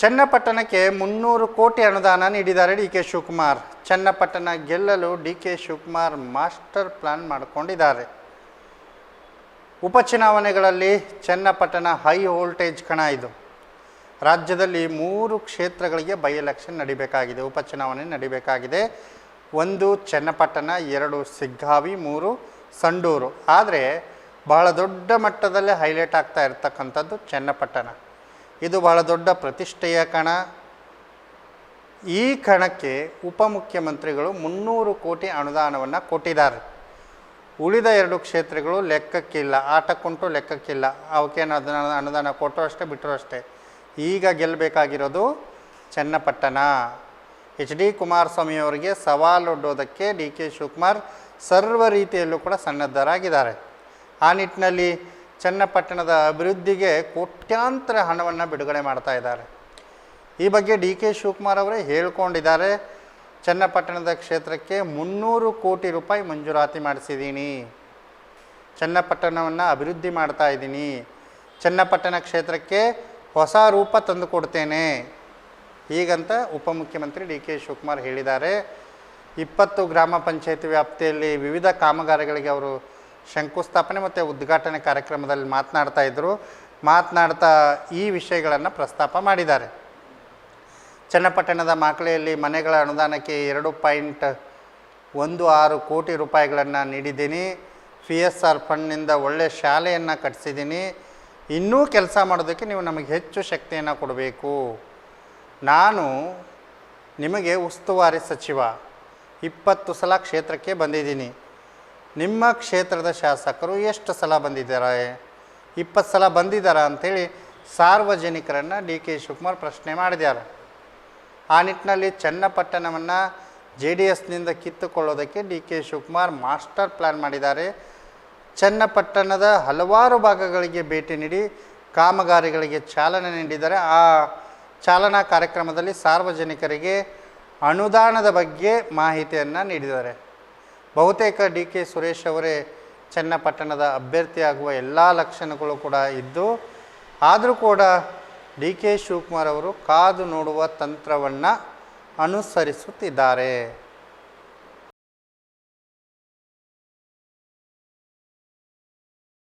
ಚನ್ನಪಟ್ಟಣಕ್ಕೆ ಮುನ್ನೂರು ಕೋಟಿ ಅನುದಾನ ನೀಡಿದ್ದಾರೆ ಡಿ ಕೆ ಶಿವಕುಮಾರ್. ಚನ್ನಪಟ್ಟಣ ಗೆಲ್ಲಲು D K Shivakumar master plan ಮಾಡಿಕೊಂಡಿದ್ದಾರೆ. ಉಪಚುನಾವಣೆಗಳಲ್ಲಿ ಚನ್ನಪಟ್ಟಣ ಹೈ ವೋಲ್ಟೇಜ್ ಕಣ ಇದು. ರಾಜ್ಯದಲ್ಲಿ ಮೂರು ಕ್ಷೇತ್ರಗಳಿಗೆ ಬೈ ಎಲೆಕ್ಷನ್ ನಡಿಬೇಕಾಗಿದೆ, ಉಪಚುನಾವಣೆ ನಡಿಬೇಕಾಗಿದೆ. ಒಂದು ಚನ್ನಪಟ್ಟಣ, ಎರಡು ಸಿಗ್ಗಾವಿ, ಮೂರು ಸಂಡೂರು. ಆದರೆ ಬಹಳ ದೊಡ್ಡ ಮಟ್ಟದಲ್ಲಿ ಹೈಲೈಟ್ ಆಗ್ತಾ ಇರ್ತಕ್ಕಂಥದ್ದು ಚನ್ನಪಟ್ಟಣ. ಇದು ಬಹಳ ದೊಡ್ಡ ಪ್ರತಿಷ್ಠೆಯ ಕಣ. ಈ ಕಣಕ್ಕೆ ಉಪಮುಖ್ಯಮಂತ್ರಿಗಳು ಮುನ್ನೂರು ಕೋಟಿ ಅನುದಾನವನ್ನು ಕೊಟ್ಟಿದ್ದಾರೆ. ಉಳಿದ ಎರಡು ಕ್ಷೇತ್ರಗಳು ಲೆಕ್ಕಕ್ಕಿಲ್ಲ ಆಟಕ್ಕುಂಟು ಲೆಕ್ಕಕ್ಕಿಲ್ಲ ಅವಕ್ಕೇನು ಅದನ್ನು ಅನುದಾನ ಕೊಟ್ಟರು ಅಷ್ಟೇ, ಬಿಟ್ಟರು ಅಷ್ಟೇ. ಈಗ ಗೆಲ್ಲಬೇಕಾಗಿರೋದು ಚನ್ನಪಟ್ಟಣ. ಎಚ್ ಡಿ ಕುಮಾರಸ್ವಾಮಿ ಅವರಿಗೆ ಸವಾಲೊಡ್ಡೋದಕ್ಕೆ ಡಿ ಕೆ ಶಿವಕುಮಾರ್ ಸರ್ವ ರೀತಿಯಲ್ಲೂ ಕೂಡ ಸನ್ನದ್ಧರಾಗಿದ್ದಾರೆ. ಆ ನಿಟ್ಟಿನಲ್ಲಿ ಚನ್ನಪಟ್ಟಣದ ಅಭಿವೃದ್ಧಿಗೆ ಕೋಟ್ಯಾಂತರ ಹಣವನ್ನು ಬಿಡುಗಡೆ ಮಾಡ್ತಾ ಇದ್ದಾರೆ. ಈ ಬಗ್ಗೆ ಡಿ ಕೆ ಶಿವಕುಮಾರ್ ಅವರೇ ಹೇಳ್ಕೊಂಡಿದ್ದಾರೆ. ಚನ್ನಪಟ್ಟಣದ ಕ್ಷೇತ್ರಕ್ಕೆ ಮುನ್ನೂರು ಕೋಟಿ ರೂಪಾಯಿ ಮಂಜೂರಾತಿ ಮಾಡಿಸಿದ್ದೀನಿ ಚನ್ನಪಟ್ಟಣವನ್ನು ಅಭಿವೃದ್ಧಿ ಮಾಡ್ತಾ ಇದ್ದೀನಿ. ಚನ್ನಪಟ್ಟಣ ಕ್ಷೇತ್ರಕ್ಕೆ ಹೊಸ ರೂಪ ತಂದು ಕೊಡ್ತೇನೆ. ಹೀಗಂತ ಉಪಮುಖ್ಯಮಂತ್ರಿ ಡಿ ಕೆ ಶಿವಕುಮಾರ್ ಹೇಳಿದ್ದಾರೆ. ಇಪ್ಪತ್ತು ಗ್ರಾಮ ಪಂಚಾಯತ್ ವ್ಯಾಪ್ತಿಯಲ್ಲಿ ವಿವಿಧ ಕಾಮಗಾರಿಗಳಿಗೆ ಅವರು ಶಂಕುಸ್ಥಾಪನೆ ಮತ್ತು ಉದ್ಘಾಟನೆ ಕಾರ್ಯಕ್ರಮದಲ್ಲಿ ಮಾತನಾಡ್ತಾ ಇದ್ದರು ಮಾತನಾಡ್ತಾ ಈ ವಿಷಯಗಳನ್ನು ಪ್ರಸ್ತಾಪ ಮಾಡಿದ್ದಾರೆ. ಚನ್ನಪಟ್ಟಣದ ಮಾಕಳೆಯಲ್ಲಿ ಮನೆಗಳ ಅನುದಾನಕ್ಕೆ ಎರಡು ಪಾಯಿಂಟ್ ಒಂದು ಆರು ಕೋಟಿ ರೂಪಾಯಿಗಳನ್ನು ನೀಡಿದ್ದೀನಿ. ಪಿ ಎಸ್ ಆರ್ ಫಂಡ್ನಿಂದ ಒಳ್ಳೆಯ ಶಾಲೆಯನ್ನು ಕಟ್ಟಿಸಿದ್ದೀನಿ ಇನ್ನೂ ಕೆಲಸ ಮಾಡೋದಕ್ಕೆ ನೀವು ನಮಗೆ ಹೆಚ್ಚು ಶಕ್ತಿಯನ್ನು ಕೊಡಬೇಕು. ನಾನು ನಿಮಗೆ ಉಸ್ತುವಾರಿ ಸಚಿವ. ಇಪ್ಪತ್ತು ಸಲ ಕ್ಷೇತ್ರಕ್ಕೆ ಬಂದಿದ್ದೀನಿ. ನಿಮ್ಮ ಕ್ಷೇತ್ರದ ಶಾಸಕರು ಎಷ್ಟು ಸಲ ಬಂದಿದ್ದಾರೆ? ಇಪ್ಪತ್ತು ಸಲ ಬಂದಿದ್ದಾರೆ ಅಂಥೇಳಿ ಸಾರ್ವಜನಿಕರನ್ನು ಡಿ ಕೆ ಶಿವಕುಮಾರ್ ಪ್ರಶ್ನೆ ಮಾಡಿದ್ದಾರೆ. ಆ ನಿಟ್ಟಿನಲ್ಲಿ ಚನ್ನಪಟ್ಟಣವನ್ನು ಜೆ ಡಿ ಎಸ್ನಿಂದ ಕಿತ್ತುಕೊಳ್ಳೋದಕ್ಕೆ D K Shivakumar master plan ಮಾಡಿದ್ದಾರೆ. ಚನ್ನಪಟ್ಟಣದ ಹಲವಾರು ಭಾಗಗಳಿಗೆ ಭೇಟಿ ನೀಡಿ ಕಾಮಗಾರಿಗಳಿಗೆ ಚಾಲನೆ ನೀಡಿದ್ದಾರೆ. ಆ ಚಾಲನಾ ಕಾರ್ಯಕ್ರಮದಲ್ಲಿ ಸಾರ್ವಜನಿಕರಿಗೆ ಅನುದಾನದ ಬಗ್ಗೆ ಮಾಹಿತಿಯನ್ನು ನೀಡಿದ್ದಾರೆ. ಬಹುತೇಕ ಡಿ ಕೆ ಸುರೇಶ್ ಅವರೇ ಚನ್ನಪಟ್ಟಣದ ಅಭ್ಯರ್ಥಿಯಾಗುವ ಎಲ್ಲ ಲಕ್ಷಣಗಳು ಕೂಡ ಇದ್ದು, ಆದರೂ ಕೂಡ ಡಿ ಕೆ ಶಿವಕುಮಾರ್ ಅವರು ಕಾದು ನೋಡುವ ತಂತ್ರವನ್ನು ಅನುಸರಿಸುತ್ತಿದ್ದಾರೆ.